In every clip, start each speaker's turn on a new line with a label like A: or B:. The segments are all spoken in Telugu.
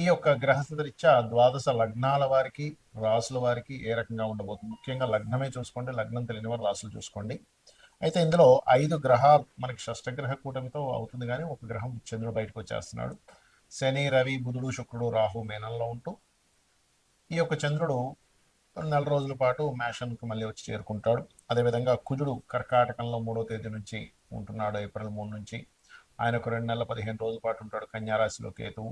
A: ఈ యొక్క గ్రహస్థితి ద్వాదశ లగ్నాల వారికి రాసుల వారికి ఏ రకంగా ఉండబోతుంది? ముఖ్యంగా లగ్నమే చూసుకోండి లగ్నం తెలియని వారు రాసులు చూసుకోండి. అయితే ఇందులో ఐదు గ్రహాలు మనకి షష్టగ్రహ కూటమితో అవుతుంది కానీ ఒక గ్రహం చంద్రుడు బయటకు వచ్చేస్తున్నాడు. శని రవి బుధుడు శుక్రుడు రాహు మేనంలో ఉంటూ ఈ యొక్క చంద్రుడు నెల రోజుల పాటు మేషన్కు మళ్ళీ వచ్చి చేరుకుంటాడు. అదేవిధంగా కుజుడు కర్కాటకంలో మూడో తేదీ నుంచి ఉంటున్నాడు ఏప్రిల్ మూడు నుంచి. ఆయన ఒక రెండు నెలల పదిహేను రోజుల పాటు ఉంటాడు. కన్యారాశిలో కేతువు.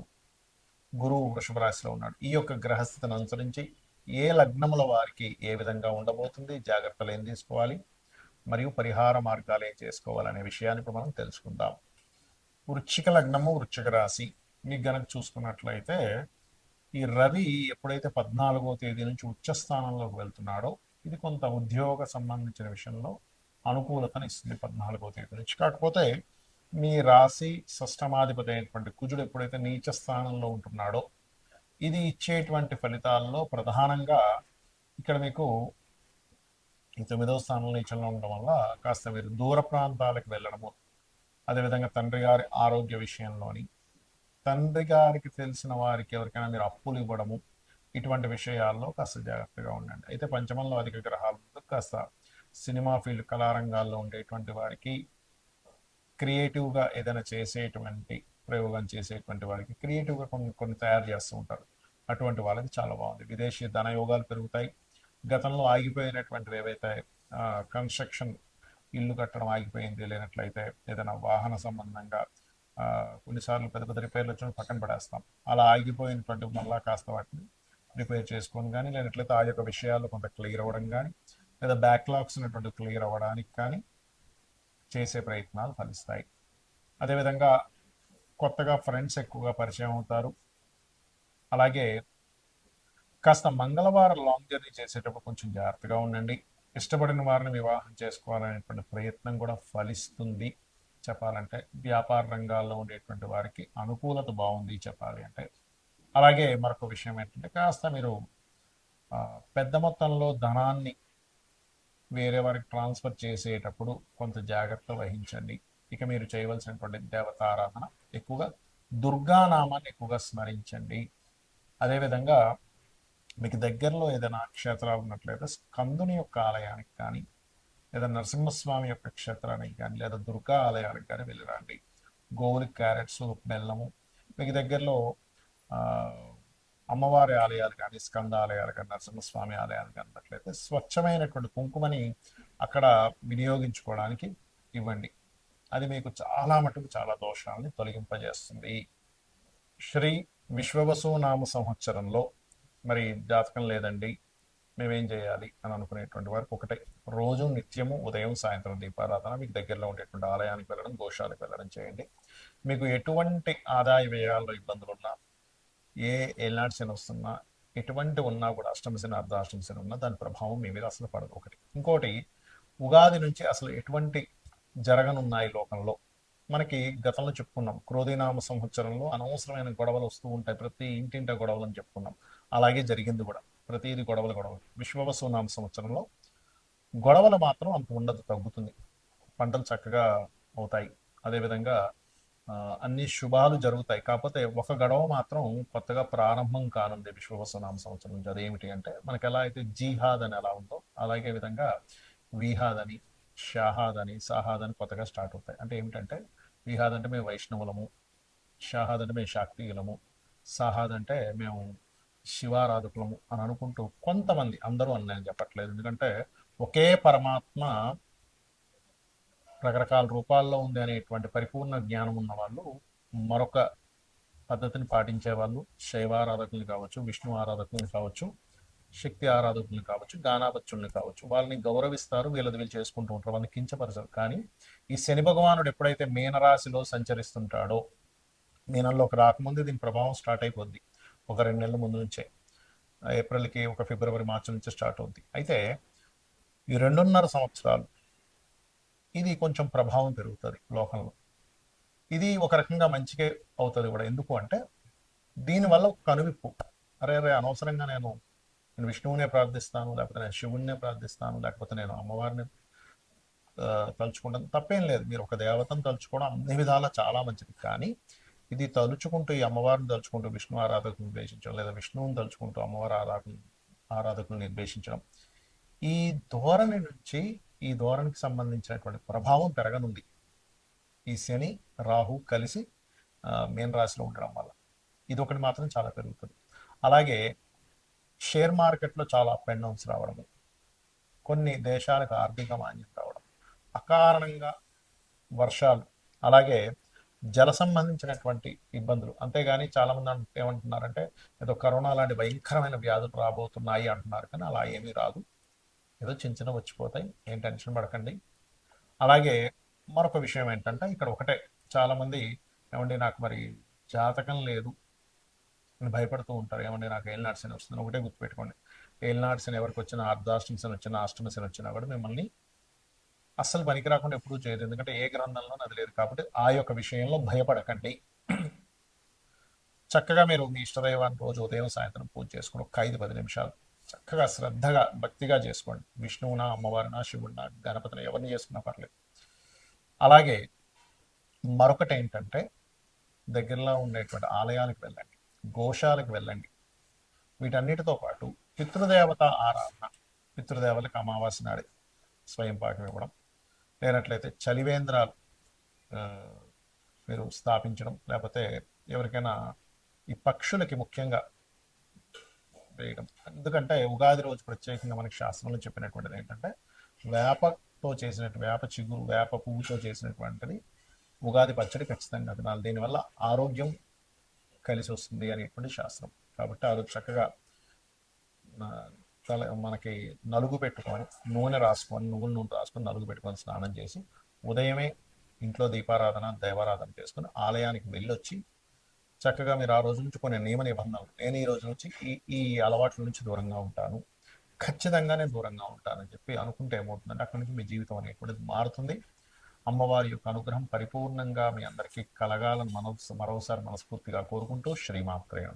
A: గురువు వృషభ రాశిలో ఉన్నాడు. ఈ యొక్క గ్రహస్థితిని అనుసరించి ఏ లగ్నముల వారికి ఏ విధంగా ఉండబోతుంది జాగ్రత్తలు ఏం తీసుకోవాలి మరియు పరిహార మార్గాలు ఏం చేసుకోవాలనే విషయాన్ని ఇప్పుడు మనం తెలుసుకుందాం. వృచ్చిక లగ్నము వృచ్చిక రాశి. మీకు గనక చూసుకున్నట్లయితే ఈ రవి ఎప్పుడైతే పద్నాలుగో తేదీ నుంచి ఉచ్చ స్థానంలోకి వెళ్తున్నాడో ఇది కొంత ఉద్యోగ సంబంధించిన విషయంలో అనుకూలతను ఇస్తుంది పద్నాలుగో తేదీ నుంచి. కాకపోతే మీ రాశి షష్టమాధిపతి అయినటువంటి కుజుడు ఎప్పుడైతే నీచ స్థానంలో ఉంటున్నాడో ఇది ఇచ్చేటువంటి ఫలితాల్లో ప్రధానంగా ఇక్కడ మీకు తొమ్మిదవ స్థానంలో నీచంలో ఉండడం వల్ల కాస్త మీరు దూర ప్రాంతాలకు వెళ్ళడము అదేవిధంగా తండ్రి గారి ఆరోగ్య విషయంలోని తండ్రి గారికి తెలిసిన వారికి ఎవరికైనా మీరు అప్పులు ఇవ్వడము ఇటువంటి విషయాల్లో కాస్త జాగ్రత్తగా ఉండండి. అయితే పంచమంలో అధిక గ్రహాలు కాస్త సినిమా ఫీల్డ్ కళారంగాల్లో ఉండేటువంటి వారికి క్రియేటివ్గా ఏదైనా చేసేటువంటి ప్రయోగం చేసేటువంటి వారికి క్రియేటివ్గా కొన్ని కొన్ని తయారు చేస్తూ ఉంటారు. అటువంటి వాళ్ళకి చాలా బాగుంది. విదేశీ ధనయోగాలు పెరుగుతాయి. గతంలో ఆగిపోయినటువంటివి ఏవైతే కన్స్ట్రక్షన్ ఇల్లు కట్టడం ఆగిపోయింది లేనట్లయితే ఏదైనా వాహన సంబంధంగా కొన్నిసార్లు పెద్ద పెద్ద రిపేర్లు వచ్చిన పక్కన పడేస్తాం. అలా ఆగిపోయినటువంటి మళ్ళా కాస్త వాటిని రిపేర్ చేసుకొని కానీ లేనట్లయితే ఆ యొక్క విషయాలు కొంత క్లియర్ అవ్వడం కానీ లేదా బ్యాక్లాగ్స్ ఉన్నటువంటి క్లియర్ అవ్వడానికి కానీ చేసే ప్రయత్నాలు ఫలిస్తాయి. అదేవిధంగా కొత్తగా ఫ్రెండ్స్ ఎక్కువగా పరిచయం అవుతారు. అలాగే కాస్త మంగళవారం లాంగ్ జర్నీ చేసేటప్పుడు కొంచెం జాగ్రత్తగా ఉండండి. ఇష్టపడిన వారిని వివాహం చేసుకోవాలనేటువంటి ప్రయత్నం కూడా ఫలిస్తుంది. చెప్పాలంటే వ్యాపార రంగాల్లో ఉండేటువంటి వారికి అనుకూలత బాగుంది చెప్పాలి అంటే. అలాగే మరొక విషయం ఏంటంటే కాస్త మీరు పెద్ద మొత్తంలో ధనాన్ని వేరే వారికి ట్రాన్స్ఫర్ చేసేటప్పుడు కొంత జాగ్రత్త వహించండి. ఇక మీరు చేయవలసినటువంటి దేవతారాధన ఎక్కువగా దుర్గానామాన్ని ఎక్కువగా స్మరించండి. అదేవిధంగా మీకు దగ్గరలో ఏదైనా క్షేత్రాలు ఉన్నట్లయితే స్కందుని యొక్క ఆలయానికి కానీ లేదా నరసింహస్వామి యొక్క క్షేత్రానికి కానీ లేదా దుర్గా ఆలయానికి కానీ వెళ్ళిరండి గోవులకి క్యారెట్స్ బెల్లము మీకు దగ్గరలో అమ్మవారి ఆలయాలు కానీ స్కంద ఆలయాలు కానీ నరసింహస్వామి ఆలయాలు కన్నట్లయితే స్వచ్ఛమైనటువంటి కుంకుమని అక్కడ వినియోగించుకోవడానికి ఇవ్వండి. అది మీకు చాలా మటుకు చాలా దోషాలని తొలగింపజేస్తుంది. శ్రీ విశ్వవసు నామ సంవత్సరంలో మరి జాతకం లేదండి. మేమేం చేయాలి అని అనుకునేటువంటి వారికి ఒకటే. రోజు నిత్యము ఉదయం సాయంత్రం దీపారాధన మీకు దగ్గరలో ఉండేటువంటి ఆలయానికి వెళ్ళడం దోషాలకు వెళ్ళడం చేయండి. మీకు ఎటువంటి ఆదాయ వ్యయాల్లో ఇబ్బందులు ఉన్నా ఏ ఏనాటి శని వస్తున్నా ఎటువంటి ఉన్నా కూడా అష్టమ శని అర్ధాష్టమ శని ఉన్నా దాని ప్రభావం మీ మీద అసలు పడదు. ఒకటి. ఇంకోటి ఉగాది నుంచి అసలు ఎటువంటి జరగనున్నాయి లోకంలో? మనకి గతంలో చెప్పుకున్నాం క్రోధీనామ సంవత్సరంలో అనవసరమైన గొడవలు వస్తూ ఉంటాయి. ప్రతి ఇంటింట గొడవలు అని చెప్పుకున్నాం. అలాగే జరిగింది కూడా. ప్రతిది గొడవలు గొడవలు. విశ్వవసునామ సంవత్సరంలో గొడవలు మాత్రం అంత ఉండదు తగ్గుతుంది. పంటలు చక్కగా అవుతాయి. అదేవిధంగా అన్ని శుభాలు జరుగుతాయి. కాకపోతే ఒక గడవ మాత్రం కొత్తగా ప్రారంభం కానుంది విశ్వవసనామ సంవత్సరం నుంచి అదేమిటి అంటే మనకి ఎలా అయితే జీహాద్ అని ఎలా ఉందో అలాగే విధంగా విహాద్ అని షాహాద్ అని సాహాద్ అని కొత్తగా స్టార్ట్ అవుతాయి. అంటే ఏమిటంటే విహాద్ అంటే మేము వైష్ణవులము షాహాద్ అంటే మేము శాక్తియులము సాహాద్ అంటే మేము శివారాధకులము అని అనుకుంటూ కొంతమంది అందరూ అని నేను చెప్పట్లేదు. ఎందుకంటే ఒకే పరమాత్మ రకరకాల రూపాల్లో ఉంది అనేటువంటి పరిపూర్ణ జ్ఞానం ఉన్న వాళ్ళు మరొక పద్ధతిని పాటించే వాళ్ళు శైవ ఆరాధకులు కావచ్చు విష్ణు ఆరాధకులు కావచ్చు శక్తి ఆరాధకులు కావచ్చు గానాపత్యుల్ని కావచ్చు. వాళ్ళని గౌరవిస్తారు వీళ్ళది వీళ్ళు చేసుకుంటూ ఉంటారు వాళ్ళని కించపరచరు. కానీ ఈ శని భగవానుడు ఎప్పుడైతే మీనరాశిలో సంచరిస్తుంటాడో మీనంలోకి రాకముందు దీని ప్రభావం స్టార్ట్ అయిపోద్ది. ఒక రెండు నెలల ముందు నుంచే. ఏప్రిల్కి ఒక ఫిబ్రవరి మార్చి నుంచి స్టార్ట్ అవుద్ది. అయితే ఈ రెండున్నర సంవత్సరాలు ఇది కొంచెం ప్రభావం పెరుగుతుంది లోకంలో ఇది ఒక రకంగా మంచిగా అవుతుంది కూడా. ఎందుకు అంటే దీనివల్ల ఒక కనువిప్పు. అరే అరే అనవసరంగా నేను నేను విష్ణువునే ప్రార్థిస్తాను లేకపోతే నేను శివుణ్ణే ప్రార్థిస్తాను లేకపోతే నేను అమ్మవారిని తలుచుకుంటాను. తప్పేం లేదు. మీరు ఒక దేవతను తలుచుకోవడం అన్ని విధాలా చాలా మంచిది. కానీ ఇది తలుచుకుంటూ ఈ అమ్మవారిని తలుచుకుంటూ విష్ణు ఆరాధకులను నిర్దేశించడం లేదా విష్ణువుని తలుచుకుంటూ అమ్మవారి ఆరాధకులు ఆరాధకులను నిర్దేశించడం ఈ ధోరణి నుంచి ఈ ధోరణికి సంబంధించినటువంటి ప్రభావం పెరగనుంది. ఈ శని రాహు కలిసి ఆ, మీన రాశిలో ఉండడం వల్ల. ఇది ఒకటి మాత్రం చాలా పెరుగుతుంది. అలాగే షేర్ మార్కెట్లో చాలా అప్ అండ్ డౌన్స్ రావడము కొన్ని దేశాలకు ఆర్థిక మాన్యం రావడం అకారణంగా వర్షాలు అలాగే జల సంబంధించినటువంటి ఇబ్బందులు. అంతేగాని చాలామంది ఏమంటున్నారంటే ఏదో కరోనా లాంటి భయంకరమైన వ్యాధులు రాబోతున్నాయి అంటున్నారు కానీ అలా ఏమీ రాదు. ఏదో చిన్న చిన్న వచ్చిపోతాయి. ఏం టెన్షన్ పడకండి. అలాగే మరొక విషయం ఏంటంటే ఇక్కడ ఒకటే. చాలామంది ఏమండి నాకు మరి జాతకం లేదు. అని భయపడుతూ ఉంటారు. ఏమండి నాకు ఏలినాడు శని వస్తుంది ఒకటే గుర్తుపెట్టుకోండి. ఏలినాడు శని ఎవరికి వచ్చినా అర్ధాష్టమి శని వచ్చినా అష్టమి శని వచ్చినా కూడా మిమ్మల్ని అస్సలు పనికి రాకుండా ఎప్పుడూ చేయదు. ఎందుకంటే ఏ గ్రంథంలో అది లేదు కాబట్టి ఆ యొక్క విషయంలో భయపడకండి. చక్కగా మీరు మీ ఇష్టదైవాన్ని రోజు ఉదయం సాయంత్రం పూజ చేసుకుని ఒక ఐదు పది నిమిషాలు చక్కగా శ్రద్ధగా భక్తిగా చేసుకోండి. విష్ణువునా అమ్మవారినా శివుడినా గణపతిని ఎవరిని చేసుకున్నా పర్లేదు. అలాగే మరొకటి ఏంటంటే దగ్గరలో ఉండేటువంటి ఆలయాలకు వెళ్ళండి గోశాలకు వెళ్ళండి. వీటన్నిటితో పాటు పితృదేవత ఆరాధన పితృదేవతలకు అమావాస్య నాడు స్వయం పాకం ఇవ్వడం లేనట్లయితే చలివేంద్రాలు మీరు స్థాపించడం లేకపోతే ఎవరికైనా ఈ పక్షులకి ముఖ్యంగా వేయడం. ఎందుకంటే ఉగాది రోజు ప్రత్యేకంగా మనకి శాస్త్రంలో చెప్పినటువంటిది ఏంటంటే వేపతో చేసినట్టు వేప చిగురు వేప పువ్వుతో చేసినటువంటిది ఉగాది పచ్చడి ఖచ్చితంగా తినాలి. దీనివల్ల ఆరోగ్యం కలిసి వస్తుంది అనేటువంటి శాస్త్రం. కాబట్టి అది చక్కగా తల మనకి నలుగు పెట్టుకొని నూనె రాసుకొని నువ్వుల నూనె రాసుకొని నలుగు పెట్టుకొని స్నానం చేసి ఉదయమే ఇంట్లో దీపారాధన దైవారాధన చేసుకుని ఆలయానికి వెళ్ళొచ్చి చక్కగా మీరు ఆ రోజు నుంచి కొన్ని నియమ నిబంధనలు. నేను ఈ రోజు నుంచి ఈ ఈ అలవాట్ల నుంచి దూరంగా ఉంటాను. ఖచ్చితంగానే దూరంగా ఉంటానని చెప్పి అనుకుంటే ఏమవుతుందంటే అక్కడి నుంచి మీ జీవితం అనేటువంటిది మారుతుంది. అమ్మవారి యొక్క అనుగ్రహం పరిపూర్ణంగా మీ అందరికీ కలగాలని మనసు మరోసారి మనస్ఫూర్తిగా కోరుకుంటూ శ్రీమాత్రయం